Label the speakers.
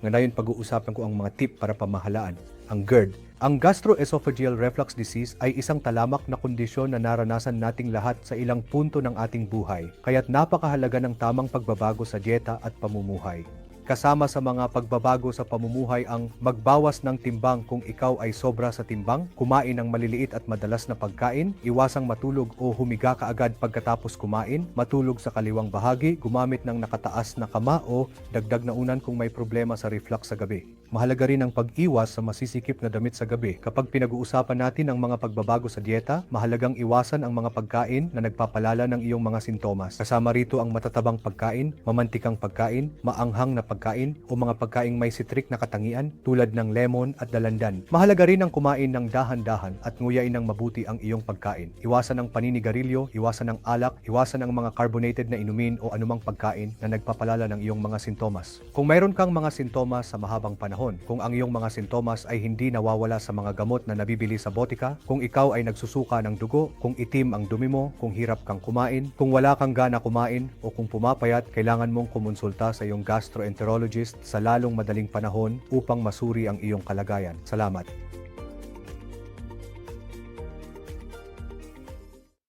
Speaker 1: Ngayon pag-uusapan ko ang mga tip para pamahalaan. Ang GERD. Ang gastroesophageal reflux disease ay isang talamak na kondisyon na naranasan nating lahat sa ilang punto ng ating buhay, kaya't napakahalaga ng tamang pagbabago sa dieta at pamumuhay. Kasama sa mga pagbabago sa pamumuhay ang magbawas ng timbang kung ikaw ay sobra sa timbang, kumain ng maliliit at madalas na pagkain, iwasang matulog o humiga kaagad pagkatapos kumain, matulog sa kaliwang bahagi, gumamit ng nakataas na kama o dagdag na unan kung may problema sa reflux sa gabi. Mahalaga rin ang pag-iwas sa masisikip na damit sa gabi. Kapag pinag-uusapan natin ang mga pagbabago sa dieta, mahalagang iwasan ang mga pagkain na nagpapalala ng iyong mga sintomas. Kasama rito ang matatabang pagkain, mamantikang pagkain, maanghang na pagkain o mga pagkaing may citric na katangian tulad ng lemon at dalandan. Mahalaga rin ang kumain ng dahan-dahan at nguyain ng mabuti ang iyong pagkain. Iwasan ang paninigarilyo, iwasan ang alak, iwasan ang mga carbonated na inumin o anumang pagkain na nagpapalala ng iyong mga sintomas. Kung mayroon kang mga sintomas sa mahabang panahon, kung ang iyong mga sintomas ay hindi nawawala sa mga gamot na nabibili sa botika, kung ikaw ay nagsusuka ng dugo, kung itim ang dumi mo, kung hirap kang kumain, kung wala kang gana kumain o kung pumapayat, kailangan mong kumonsulta sa iyong gastroenterologist sa lalong madaling panahon upang masuri ang iyong kalagayan. Salamat.